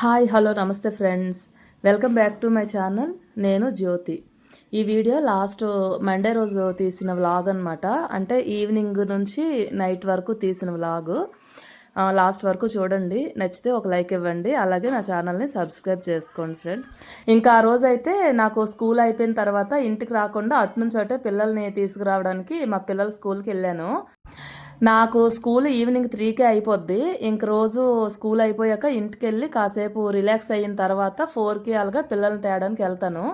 Hi hello నమస్తే friends. Welcome back to my channel. నేను జ్యోతి. ఈ వీడియో లాస్ట్ మండే రోజు తీసిన వ్లాగ్ అనమాట అంటే ఈవినింగ్ నుంచి నైట్ వరకు తీసిన వ్లాగ్. లాస్ట్ వరకు చూడండి. నచ్చితే ఒక లైక్ ఇవ్వండి. అలాగే నా ఛానల్ని సబ్స్క్రైబ్ చేసుకోండి ఫ్రెండ్స్. ఇంకా ఆ రోజు అయితే నాకు స్కూల్ అయిపోయిన తర్వాత ఇంటికి రాకుండా అటు నుంచి అటే పిల్లల్ని తీసుకురావడానికి మా పిల్లల స్కూల్కి వెళ్ళాను. నాకు స్కూల్ ఈవినింగ్ త్రీకే అయిపోద్ది. ఇంక రోజు స్కూల్ అయిపోయాక ఇంటికి వెళ్ళి కాసేపు రిలాక్స్ అయిన తర్వాత ఫోర్కి అలాగా పిల్లల్ని తేయడానికి వెళ్తాను.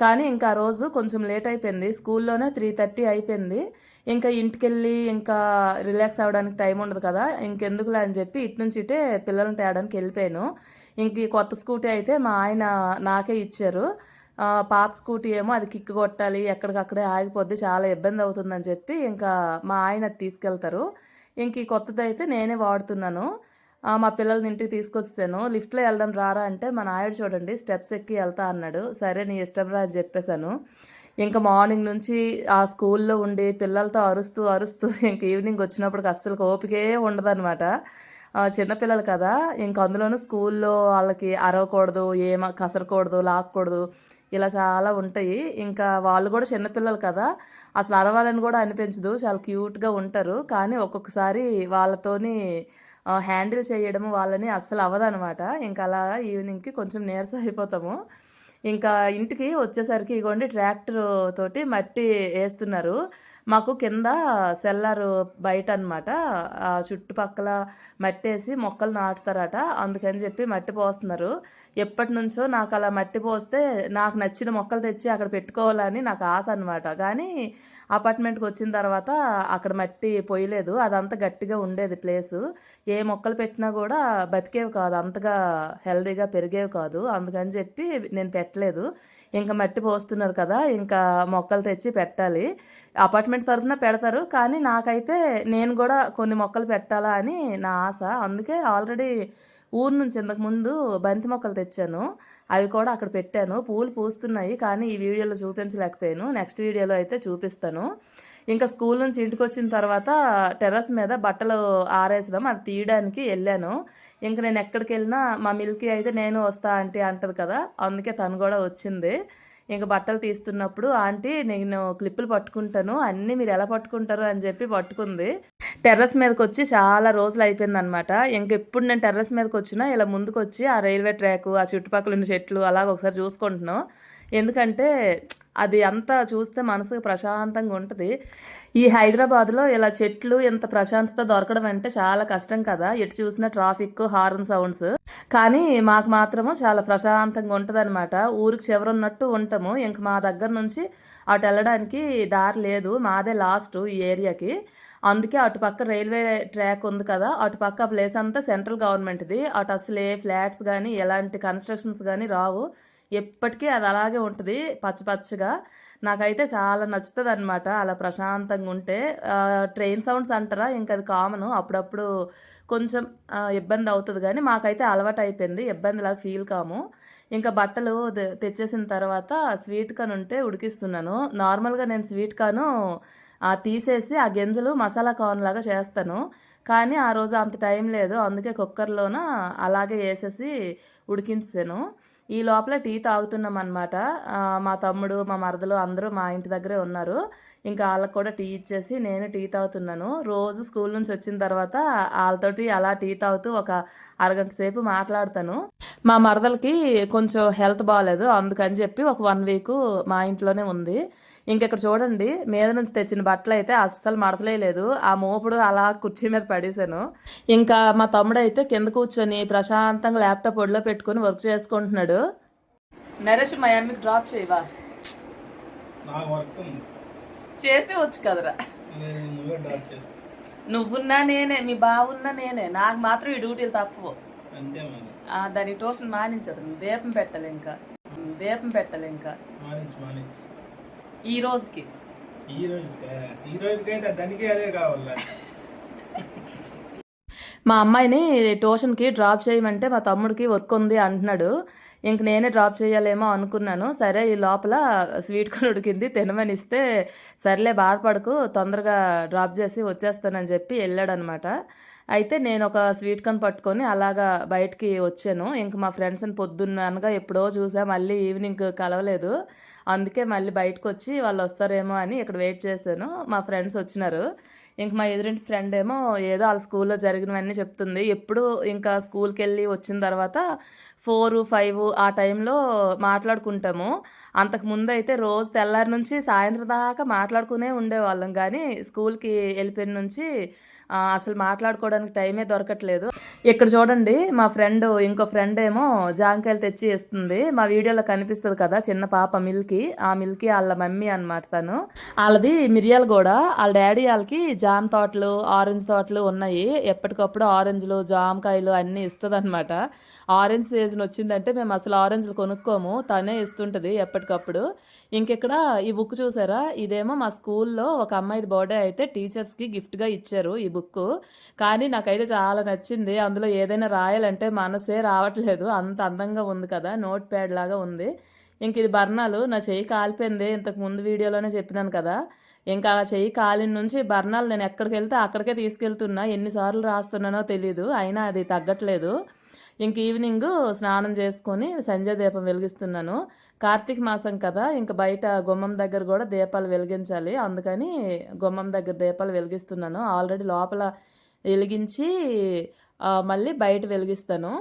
కానీ ఇంకా ఆ రోజు కొంచెం లేట్ అయిపోయింది. స్కూల్లోనే త్రీ థర్టీ అయిపోయింది. ఇంకా ఇంటికి వెళ్ళి ఇంకా రిలాక్స్ అవ్వడానికి టైం ఉండదు కదా. ఇంకెందుకులే అని చెప్పి ఇటు నుంచి ఇటే పిల్లల్ని తేయడానికి వెళ్ళిపోయాను. ఇంక కొత్త స్కూటీ అయితే మా ఆయన నాకే ఇచ్చారు. పాత స్కూటీ ఏమో అది కిక్ కొట్టాలి ఎక్కడికక్కడే ఆగిపోద్ది చాలా ఇబ్బంది అవుతుందని చెప్పి ఇంకా మా ఆయన అది తీసుకెళ్తారు. ఇంక ఈ కొత్తది అయితే నేనే వాడుతున్నాను. మా పిల్లల్ని ఇంటికి తీసుకొచ్చాను లిఫ్ట్లో వెళ్దాం రారా అంటే మా నాయుడు చూడండి స్టెప్స్ ఎక్కి వెళ్తా అన్నాడు. సరే నీ ఇష్టం రా అని చెప్పేశాను. ఇంకా మార్నింగ్ నుంచి ఆ స్కూల్లో ఉండి పిల్లలతో అరుస్తూ అరుస్తూ ఇంక ఈవినింగ్ వచ్చినప్పుడు అస్సలు ఓపికే ఉండదన్నమాట. చిన్నపిల్లలు కదా ఇంక అందులోనూ స్కూల్లో వాళ్ళకి అరవకూడదు ఏమ కసరకూడదు లాక్కూడదు ఇలా చాలా ఉంటాయి. ఇంకా వాళ్ళు కూడా చిన్నపిల్లలు కదా అసలు అరవాలని కూడా అనిపించదు. చాలా క్యూట్గా ఉంటారు. కానీ ఒక్కొక్కసారి వాళ్ళతోని హ్యాండిల్ చేయడము వాళ్ళని అస్సలు అవ్వదనమాట ఇంకా అలా ఈవినింగ్కి కొంచెం నీరసం అయిపోతాము. ఇంకా ఇంటికి వచ్చేసరికి ఇగోండి ట్రాక్టర్ తోటి మట్టి వేస్తున్నారు. మాకు కింద సెల్లారు బయట అనమాట చుట్టుపక్కల మట్టి వేసి మొక్కలు నాటుతారట. అందుకని చెప్పి మట్టి పోస్తున్నారు. ఎప్పటి నుంచో నాకు అలా మట్టి పోస్తే నాకు నచ్చిన మొక్కలు తెచ్చి అక్కడ పెట్టుకోవాలని నాకు ఆశ అనమాట కానీ అపార్ట్మెంట్కి వచ్చిన తర్వాత అక్కడ మట్టి పోయలేదు. అదంతా గట్టిగా ఉండేది ప్లేసు. ఏ మొక్కలు పెట్టినా కూడా బతికేవి కాదు. అంతగా హెల్దీగా పెరిగేవి కాదు. అందుకని చెప్పి నేను పెట్టలేదు. ఇంకా మట్టి పోస్తున్నారు కదా ఇంకా మొక్కలు తెచ్చి పెట్టాలి. అపార్ట్మెంట్ తరఫున పెడతారు కానీ నాకైతే నేను కూడా కొన్ని మొక్కలు పెట్టాలా అని నా ఆశ. అందుకే ఆల్రెడీ ఊరు నుంచి ఇంతకు ముందు బంతి మొక్కలు తెచ్చాను. అవి కూడా అక్కడ పెట్టాను. పూలు పూస్తున్నాయి కానీ ఈ వీడియోలో చూపించలేకపోయాను. నెక్స్ట్ వీడియోలో అయితే చూపిస్తాను. ఇంకా స్కూల్ నుంచి ఇంటికి వచ్చిన తర్వాత టెర్రస్ మీద బట్టలు ఆరేసడం అది తీయడానికి వెళ్ళాను. ఇంకా నేను ఎక్కడికి వెళ్ళినా మా మిల్కీ అయితే నేను వస్తా ఆంటీ అంటది కదా అందుకే తను కూడా వచ్చింది. ఇంకా బట్టలు తీస్తున్నప్పుడు ఆంటీ నేను క్లిప్పులు పట్టుకుంటాను అన్నీ మీరు ఎలా పట్టుకుంటారు? అని చెప్పి పట్టుకుంది. టెర్రస్ మీదకి వచ్చి చాలా రోజులు అయిపోయింది అనమాట ఇంక ఎప్పుడు నేను టెర్రస్ మీదకి వచ్చినా ఇలా ముందుకు వచ్చి ఆ రైల్వే ట్రాక్ ఆ చుట్టుపక్కల ఉన్న చెట్లు అలాగ ఒకసారి చూసుకుంటున్నాను ఎందుకంటే అది అంతా చూస్తే మనసుకు ప్రశాంతంగా ఉంటుంది. ఈ హైదరాబాద్లో ఇలా చెట్లు ఇంత ప్రశాంతత దొరకడం అంటే చాలా కష్టం కదా. ఎటు చూసినా ట్రాఫిక్ హార్న్ సౌండ్స్. కానీ మాకు మాత్రము చాలా ప్రశాంతంగా ఉంటుంది ఊరికి చివరున్నట్టు ఉంటాము. ఇంక మా దగ్గర నుంచి అటు వెళ్ళడానికి దారి లేదు. మాదే లాస్ట్ ఈ ఏరియాకి. అందుకే అటుపక్క రైల్వే ట్రాక్ ఉంది కదా. అటుపక్క ప్లేస్ అంతా సెంట్రల్ గవర్నమెంట్ది. అటు అసలు ఏ ఫ్లాట్స్ కానీ ఎలాంటి కన్స్ట్రక్షన్స్ కానీ రావు. ఎప్పటికీ అది అలాగే ఉంటుంది పచ్చపచ్చగా నాకైతే చాలా నచ్చుతుంది అనమాట అలా ప్రశాంతంగా ఉంటే ట్రైన్ సౌండ్స్ అంటారా? ఇంకా అది కామన్. అప్పుడప్పుడు కొంచెం ఇబ్బంది అవుతుంది కానీ మాకైతే అలవాటు అయిపోయింది ఇబ్బందిలా ఫీల్ కాము. ఇంకా బట్టలు తెచ్చేసిన తర్వాత స్వీట్ కాన్ ఉంటే ఉడికిస్తున్నాను. నార్మల్గా నేను స్వీట్ కాను తీసేసి ఆ గింజలు మసాలా కార్న్ లాగా చేస్తాను. కానీ ఆ రోజు అంత టైం లేదు. అందుకే కుక్కర్లోన అలాగే వేసేసి ఉడికించాను ఈ లోపల టీ తాగుతున్నాం అనమాట మా తమ్ముడు మా మరదలు అందరూ మా ఇంటి దగ్గరే ఉన్నారు. ఇంకా వాళ్ళకి కూడా టీ ఇచ్చేసి నేను టీ తాగుతున్నాను. రోజు స్కూల్ నుంచి వచ్చిన తర్వాత వాళ్ళతోటి అలా టీ తాగుతూ ఒక అరగంట సేపు మాట్లాడతాను. మా మరదలకి కొంచెం హెల్త్ బాగాలేదు అందుకని చెప్పి ఒక వన్ వీక్ మా ఇంట్లోనే ఉంది. ఇంకెక్కడ చూడండి మీద నుంచి తెచ్చిన బట్టలు అయితే అస్సలు మడతలేదు ఆ మోపుడు అలా కుర్చీ మీద పడేశాను. ఇంకా మా తమ్ముడు అయితే కింద కూర్చొని ప్రశాంతంగా ల్యాప్టాప్ ఒడిలో పెట్టుకొని వర్క్ చేసుకుంటున్నాడు. నరేష్ మా అమ్మకి డ్రాప్ చేయవా? నాకు వర్క్ ఉంది. చేసి వచ్చు కదరా నువ్వున్నా నేనే మీ బావున్నా నేనే నాకు మాత్రం ఈ డ్యూటీలు తక్కువ. ఆ, దానికి ట్యూషన్ మానించదు దీపం పెట్టాలి ఇంకా దీపం పెట్టాలి ఇంకా ఈ రోజుకి. ఈ రోజుకా? ఈ రోజుకైతే దానికి అదే కావాలా? మా అమ్మాయిని ట్యూషన్కి డ్రాప్ చేయమంటే మా తమ్ముడికి వర్క్ ఉంది అంటున్నాడు. ఇంక నేనే డ్రాప్ చేయాలేమో అనుకున్నాను. సరే ఈ లోపల స్వీట్ కొని ఉడికింది తినమని ఇస్తే సర్లే బాధపడకు తొందరగా డ్రాప్ చేసి వచ్చేస్తానని చెప్పి వెళ్ళాడనమాట. అయితే నేను ఒక స్వీట్ కార్న్ పట్టుకొని అలాగా బయటికి వచ్చాను. ఇంక మా ఫ్రెండ్స్ని పొద్దున్న అనగా ఎప్పుడో చూసా మళ్ళీ ఈవినింగ్ కలవలేదు. అందుకే మళ్ళీ బయటకు వచ్చి వాళ్ళు వస్తారేమో అని ఇక్కడ వెయిట్ చేశాను. మా ఫ్రెండ్స్ వచ్చినారు. ఇంక మా ఎదురింటి ఫ్రెండ్ ఏమో ఏదో వాళ్ళ స్కూల్లో జరిగినవన్నీ చెప్తుంది. ఎప్పుడు ఇంకా స్కూల్కి వెళ్ళి వచ్చిన తర్వాత ఫోర్ ఫైవ్ ఆ టైంలో మాట్లాడుకుంటాము. అంతకు ముందు అయితే రోజు తెల్లారి నుంచి సాయంత్రం దాకా మాట్లాడుకునే ఉండేవాళ్ళం. కానీ స్కూల్కి వెళ్ళిపోయిన నుంచి అసలు మాట్లాడుకోవడానికి టైమే దొరకట్లేదు. ఇక్కడ చూడండి మా ఫ్రెండ్ ఇంకో ఫ్రెండ్ ఏమో జాంకాయలు తెచ్చి ఇస్తుంది మా వీడియోలో కనిపిస్తుంది కదా చిన్న పాప మిల్కీ. ఆ మిల్కీ వాళ్ళ మమ్మీ అనమాట తను. వాళ్ళది మిరియాలు కూడా వాళ్ళ డాడీ వాళ్ళకి జామ్ తోటలు ఆరెంజ్ తోటలు ఉన్నాయి. ఎప్పటికప్పుడు ఆరెంజ్లు జామకాయలు అన్నీ ఇస్తుంది అనమాట ఆరెంజ్ సీజన్ వచ్చిందంటే మేము అసలు ఆరెంజ్లు కొనుక్కోము. తనే ఇస్తుంటుంది ఎప్పటికప్పుడు. ఇంకెక్కడ ఈ బుక్ చూసారా? ఇదేమో మా స్కూల్లో ఒక అమ్మాయిది బర్త్డే అయితే టీచర్స్కి గిఫ్ట్గా ఇచ్చారు ఈ బుక్ కానీ నాకైతే చాలా నచ్చింది. అందులో ఏదైనా రాయాలంటే మనసే రావట్లేదు. అంత అందంగా ఉంది కదా నోట్ ప్యాడ్ లాగా ఉంది. ఇంక ఇది బర్ణాలు నా చెయ్యి కాలిపోయింది. ఇంతకు ముందు వీడియోలోనే చెప్పినాను కదా. ఇంకా ఆ చెయ్యి కాలిన నుంచి బర్ణాలు నేను ఎక్కడికి వెళ్తే అక్కడికే తీసుకెళ్తున్నా. ఎన్నిసార్లు రాస్తున్నానో తెలీదు. అయినా అది తగ్గట్లేదు. ఇంక ఈవినింగ్ స్నానం చేసుకొని సంజయ్ దీపం వెలిగిస్తున్నాను. కార్తీక మాసం కదా ఇంక బయట గుమ్మం దగ్గర కూడా దీపాలు వెలిగించాలి. అందుకని గుమ్మం దగ్గర దీపాలు వెలిగిస్తున్నాను. ఆల్రెడీ లోపల వెలిగించి మళ్ళీ బయట వెలిగిస్తాను.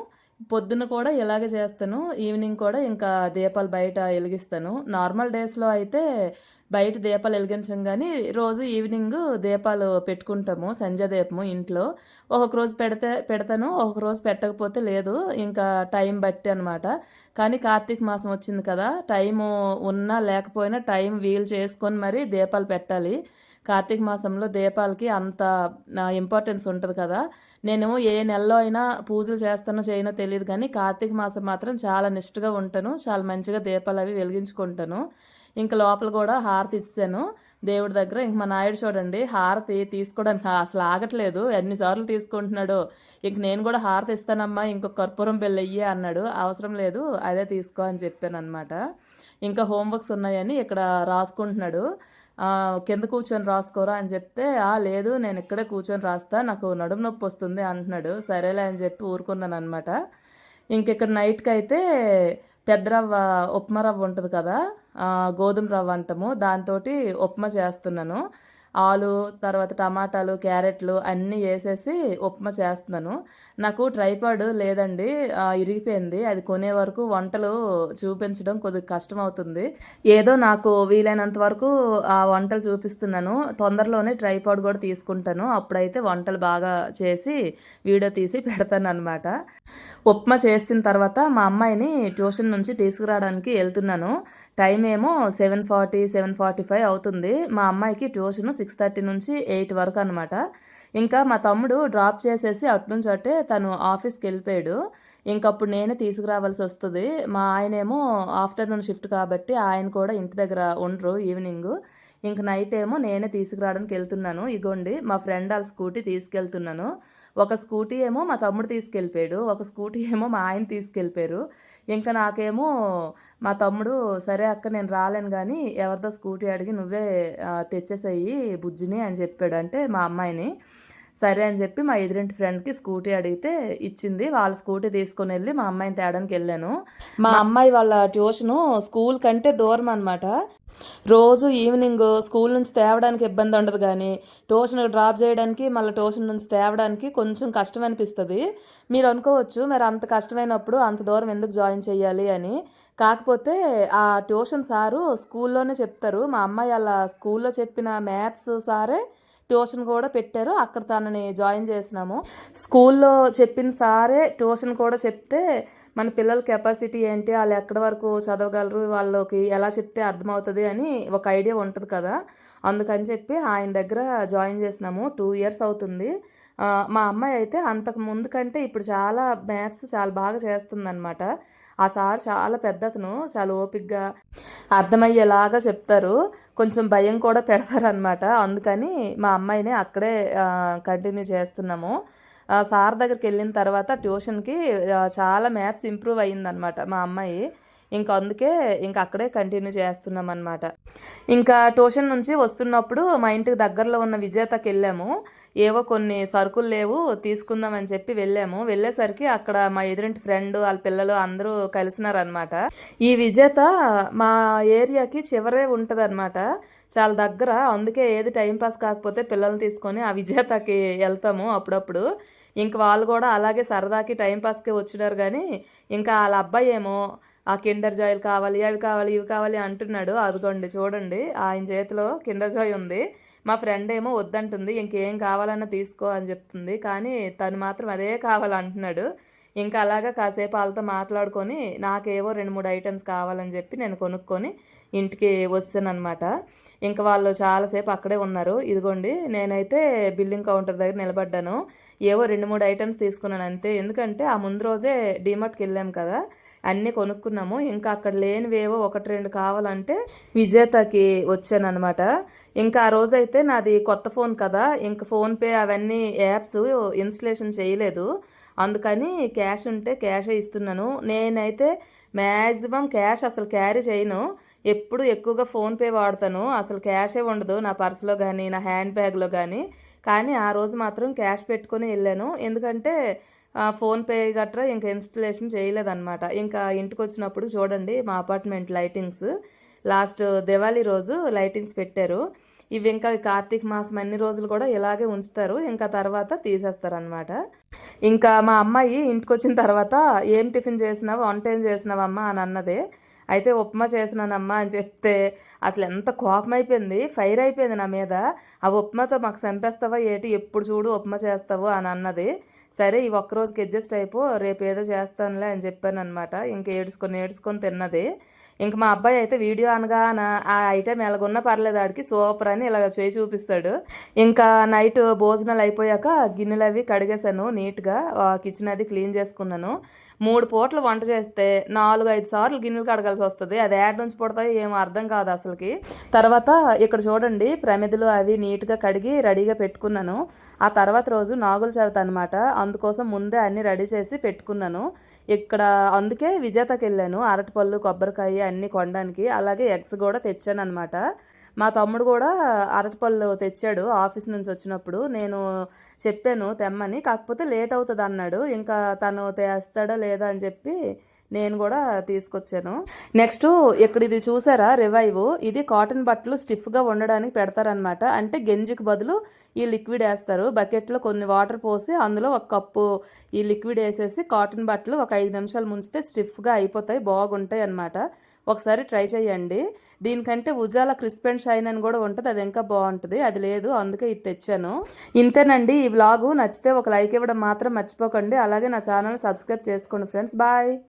పొద్దున్న కూడా ఇలాగే చేస్తాను. ఈవినింగ్ కూడా ఇంకా దీపాలు బయట వెలిగిస్తాను. నార్మల్ డేస్లో అయితే బయట దీపాలు వెలిగించం కానీ రోజు ఈవినింగ్ దీపాలు పెట్టుకుంటాము. సంధ్య దీపము ఇంట్లో. ఒక్కొక్క రోజు పెడితే పెడతాను. ఒక్కొక్క రోజు పెట్టకపోతే లేదు. ఇంకా టైం బట్టి అనమాట కానీ కార్తీక మాసం వచ్చింది కదా టైము ఉన్నా లేకపోయినా టైం వీలు చేసుకొని మరి దీపాలు పెట్టాలి. కార్తీక మాసంలో దీపాలకి అంత ఇంపార్టెన్స్ ఉంటుంది కదా. నేను ఏ నెలలో అయినా పూజలు చేస్తానో చేయనో తెలియదు కానీ కార్తీక మాసం మాత్రం చాలా నిష్ఠగా ఉంటాను. చాలా మంచిగా దీపాలు అవి వెలిగించుకుంటాను. ఇంకా లోపల కూడా హారతి ఇస్తాను. దేవుడి దగ్గర ఇంక మా నాయుడు చూడండి హారతి తీసుకోవడానికి అసలు ఆగట్లేదు. ఎన్నిసార్లు తీసుకుంటున్నాడు. ఇంక నేను కూడా హారతి ఇస్తానమ్మా ఇంకో కర్పూరం బెల్లయ్యి అన్నాడు. అవసరం లేదు అదే తీసుకో అని చెప్పాను అనమాట ఇంకా హోంవర్క్స్ ఉన్నాయని ఇక్కడ రాసుకుంటున్నాడు. కింద కూర్చొని రాసుకోరా అని చెప్తే ఆ లేదు నేను ఇక్కడే కూర్చొని రాస్తా నాకు నడుము నొప్పి వస్తుంది అంటున్నాడు. సరేలే అని చెప్పి ఊరుకున్నాను అనమాట ఇంకెక్కడ నైట్కి అయితే పెద్ద రవ్వ ఉప్మా రవ్వ ఉంటుంది కదా గోధుమ రవ్వ అంటాము. దాంతో ఉప్మా చేస్తున్నాను. ఆలు తర్వాత టమాటాలు క్యారెట్లు అన్నీ వేసేసి ఉప్మా చేస్తున్నాను. నాకు ట్రైపాడ్ లేదండి ఇరిగిపోయింది. అది కొనే వరకు వంటలు చూపించడం కొద్దిగా కష్టం అవుతుంది ఏదో నాకు వీలైనంత వరకు ఆ వంటలు చూపిస్తున్నాను. తొందరలోనే ట్రైపాడ్ కూడా తీసుకుంటాను. అప్పుడైతే వంటలు బాగా చేసి వీడియో తీసి పెడతాను అనమాట ఉప్మా చేసిన తర్వాత మా అమ్మాయిని ట్యూషన్ నుంచి తీసుకురావడానికి వెళ్తున్నాను. టైం ఏమో seven forty seven forty five అవుతుంది. మా అమ్మాయికి ట్యూషన్ సిక్స్ థర్టీ నుంచి ఎయిట్ వరకు అనమాట ఇంకా మా తమ్ముడు డ్రాప్ చేసేసి అటు నుంచి అట్టే తను ఆఫీస్కి వెళ్ళిపోయాడు. ఇంకప్పుడు నేనే తీసుకురావాల్సి వస్తుంది. మా ఆయనేమో ఆఫ్టర్నూన్ షిఫ్ట్ కాబట్టి ఆయన కూడా ఇంటి దగ్గర ఉండరు ఈవినింగ్. ఇంక నైట్ ఏమో నేనే తీసుకురావడానికి వెళ్తున్నాను. ఇగోండి మా ఫ్రెండ్ వాళ్ళ స్కూటీ తీసుకెళ్తున్నాను. ఒక స్కూటీ ఏమో మా తమ్ముడు తీసుకెళ్ళిపోయాడు ఒక స్కూటీ ఏమో మా ఆయన తీసుకెళ్ళిపోయారు. ఇంకా నాకేమో మా తమ్ముడు సరే అక్క నేను రాలేను కానీ ఎవరితో స్కూటీ అడిగి నువ్వే తెచ్చేసేయి బుజ్జిని అని చెప్పాడు. అంటే మా అమ్మాయిని. సరే అని చెప్పి మా ఎదురింటి ఫ్రెండ్కి స్కూటీ అడిగితే ఇచ్చింది. వాళ్ళ స్కూటీ తీసుకొని వెళ్ళి మా అమ్మాయిని తేడానికి వెళ్ళాను. మా అమ్మాయి వాళ్ళ ట్యూషను స్కూల్ కంటే దూరం అనమాట రోజు ఈవినింగ్ స్కూల్ నుంచి తేవడానికి ఇబ్బంది ఉండదు కానీ ట్యూషన్ డ్రాప్ చేయడానికి మళ్ళీ ట్యూషన్ నుంచి తేవడానికి కొంచెం కష్టం అనిపిస్తుంది. మీరు అనుకోవచ్చు మరి అంత కష్టమైనప్పుడు అంత దూరం ఎందుకు జాయిన్ చేయాలి అని. కాకపోతే ఆ ట్యూషన్ సారు స్కూల్లోనే చెప్తారు. మా అమ్మాయి అలా స్కూల్లో చెప్పిన మ్యాథ్స్ సారే ట్యూషన్ కూడా పెట్టారు. అక్కడ తనని జాయిన్ చేసినాము. స్కూల్లో చెప్పిన సారే ట్యూషన్ కూడా చెప్తే మన పిల్లల కెపాసిటీ ఏంటి? వాళ్ళు ఎక్కడి వరకు చదవగలరు? వాళ్ళకి ఎలా చెప్తే అర్థమవుతుంది అని ఒక ఐడియా ఉంటుంది కదా. అందుకని చెప్పి ఆయన దగ్గర జాయిన్ చేసినాము. టూ ఇయర్స్ అవుతుంది. మా అమ్మాయి అయితే అంతకు ముందు కంటే ఇప్పుడు చాలా మ్యాథ్స్ చాలా బాగా చేస్తుందన్నమాట. ఆ సార్ చాలా పెద్దతను చాలా ఓపిక్గా అర్థమయ్యేలాగా చెప్తారు. కొంచెం భయం కూడా పెడతారనమాట అందుకని మా అమ్మాయిని అక్కడే కంటిన్యూ చేస్తున్నాము. ఆ, సార్ దగ్గరికి వెళ్ళిన తర్వాత ట్యూషన్కి చాలా మ్యాథ్స్ ఇంప్రూవ్ అయ్యిందనమాట మా అమ్మాయి. ఇంకా అందుకే ఇంకా అక్కడే కంటిన్యూ చేస్తున్నాం అనమాట ఇంకా ట్యూషన్ నుంచి వస్తున్నప్పుడు మా ఇంటికి దగ్గరలో ఉన్న విజేతకి వెళ్ళాము. ఏవో కొన్ని సరుకులు లేవు తీసుకుందామని చెప్పి వెళ్ళాము. వెళ్ళేసరికి అక్కడ మా ఎదురింటి ఫ్రెండ్ వాళ్ళ పిల్లలు అందరూ కలిసినారనమాట ఈ విజేత మా ఏరియాకి చివరే ఉంటుందన్నమాట. చాలా దగ్గర. అందుకే ఏది టైంపాస్ కాకపోతే పిల్లల్ని తీసుకొని ఆ విజేతకి వెళ్తాము అప్పుడప్పుడు. ఇంక వాళ్ళు కూడా అలాగే సరదాకి టైంపాస్కి వచ్చినారు కానీ ఇంకా వాళ్ళ అబ్బాయి ఏమో ఆ కిండర్ జాయిల్ కావాలి అవి కావాలి ఇవి కావాలి అంటున్నాడు. అదిగోండి చూడండి ఆయన చేతిలో కిండర్ జాయ్ ఉంది. మా ఫ్రెండ్ ఏమో వద్దంటుంది ఇంకేం కావాలన్నా తీసుకో అని చెప్తుంది. కానీ తను మాత్రం అదే కావాలంటున్నాడు. ఇంకా అలాగా కాసేపు వాళ్ళతో మాట్లాడుకొని నాకేవో రెండు మూడు ఐటమ్స్ కావాలని చెప్పి నేను కొనుక్కొని ఇంటికి వచ్చానమాట ఇంకా వాళ్ళు చాలాసేపు అక్కడే ఉన్నారు. ఇదిగోండి నేనైతే బిల్లింగ్ కౌంటర్ దగ్గర నిలబడ్డాను. ఏవో రెండు మూడు ఐటమ్స్ తీసుకున్నాను అంతే. ఎందుకంటే ఆ ముందు రోజే డిమార్ట్కి వెళ్ళాం కదా. అన్నీ కొనుక్కున్నాము. ఇంకా అక్కడ లేనివేవో ఒకటి రెండు కావాలంటే విజేతకి వచ్చానమాట ఇంకా ఆ రోజైతే నాది కొత్త ఫోన్ కదా. ఇంకా ఫోన్పే అవన్నీ యాప్స్ ఇన్స్టలేషన్ చేయలేదు. అందుకని క్యాష్ ఉంటే క్యాషే ఇస్తున్నాను. నేనైతే మ్యాక్సిమం క్యాష్ అసలు క్యారీ చేయను. ఎప్పుడు ఎక్కువగా ఫోన్పే వాడతాను. అసలు క్యాషే ఉండదు నా పర్సులో కానీ నా హ్యాండ్ బ్యాగ్లో కానీ కానీ ఆ రోజు మాత్రం క్యాష్ పెట్టుకొని వెళ్ళాను. ఎందుకంటే ఫోన్పే గట్రా ఇంకా ఇన్స్టలేషన్ చేయలేదన్నమాట. ఇంకా ఇంటికి వచ్చినప్పుడు చూడండి మా అపార్ట్మెంట్ లైటింగ్స్. లాస్ట్ దివాళీ రోజు లైటింగ్స్ పెట్టారు. ఇవి ఇంకా కార్తీక మాసం అన్ని రోజులు కూడా ఇలాగే ఉంచుతారు. ఇంకా తర్వాత తీసేస్తారనమాట ఇంకా మా అమ్మాయి ఇంటికి వచ్చిన తర్వాత ఏం టిఫిన్ చేసినావు? వంట ఏం చేసినావమ్మా అని అన్నదే. అయితే ఉప్మా చేసినానమ్మా అని చెప్తే అసలు ఎంత కోపం అయిపోయింది ఫైర్ అయిపోయింది నా మీద. ఆ ఉప్మాతో మాకు చంపేస్తావా ఏటి? ఎప్పుడు చూడు ఉప్మా చేస్తావు అని అన్నది. సరే ఈ ఒక్కరోజుకి అడ్జస్ట్ అయిపో రేపు ఏదో చేస్తానులే అని చెప్పాను అనమాట ఇంక ఏడుచుకొని ఏడ్చుకొని తిన్నది. ఇంక మా అబ్బాయి అయితే వీడియో అనగాన ఆ ఐటెం ఎలాగున్నా పర్లేదు ఆడికి సూపర్ అని ఇలా చేయి చూపిస్తాడు. ఇంకా నైట్ భోజనాలు అయిపోయాక గిన్నెలు అవి కడిగేశాను నీట్గా కిచెన్ అది క్లీన్ చేసుకున్నాను. మూడు పూటలు వంట చేస్తే నాలుగు ఐదు సార్లు గిన్నెలు కడగాల్సి వస్తుంది. అది యాడ్ నుంచి పుడతాయో ఏమో అర్థం కాదు అసలుకి. తర్వాత ఇక్కడ చూడండి ప్రమిదలు అవి నీట్గా కడిగి రెడీగా పెట్టుకున్నాను. ఆ తర్వాత రోజు నాగుల చవితి అనమాట అందుకోసం ముందే అన్ని రెడీ చేసి పెట్టుకున్నాను. ఇక్కడ అందుకే విజేతకి వెళ్ళాను. అరటిపళ్ళు కొబ్బరికాయ అన్నీ కొనడానికి. అలాగే ఎగ్స్ కూడా తెచ్చాను అనమాట మా తమ్ముడు కూడా అరటిపళ్ళు తెచ్చాడు ఆఫీస్ నుంచి వచ్చినప్పుడు. నేను చెప్పాను తెమ్మని. కాకపోతే లేట్ అవుతుంది అన్నాడు ఇంకా తను తెస్తాడో లేదా అని చెప్పి నేను కూడా తీసుకొచ్చాను. నెక్స్ట్ ఇక్కడ ఇది చూసారా? రివైవ్. ఇది కాటన్ బట్టలు స్టిఫ్గా ఉండడానికి పెడతారనమాట అంటే గెంజికి బదులు ఈ లిక్విడ్ వేస్తారు. బకెట్లో కొన్ని వాటర్ పోసి అందులో ఒక కప్పు ఈ లిక్విడ్ వేసేసి కాటన్ బట్టలు ఒక ఐదు నిమిషాలు ముంచితే స్టిఫ్గా అయిపోతాయి బాగుంటాయి అనమాట ఒకసారి ట్రై చేయండి. దీనికంటే ఉజాల క్రిస్ప్ అండ్ షైన్ అని కూడా ఉంటుంది. అది ఇంకా బాగుంటుంది. అది లేదు. అందుకే ఇది తెచ్చాను. ఇంతేనండి. ఈ వ్లాగు నచ్చితే ఒక లైక్ ఇవ్వడం మాత్రం మర్చిపోకండి. అలాగే నా ఛానల్ సబ్స్క్రైబ్ చేసుకోండి ఫ్రెండ్స్. బాయ్.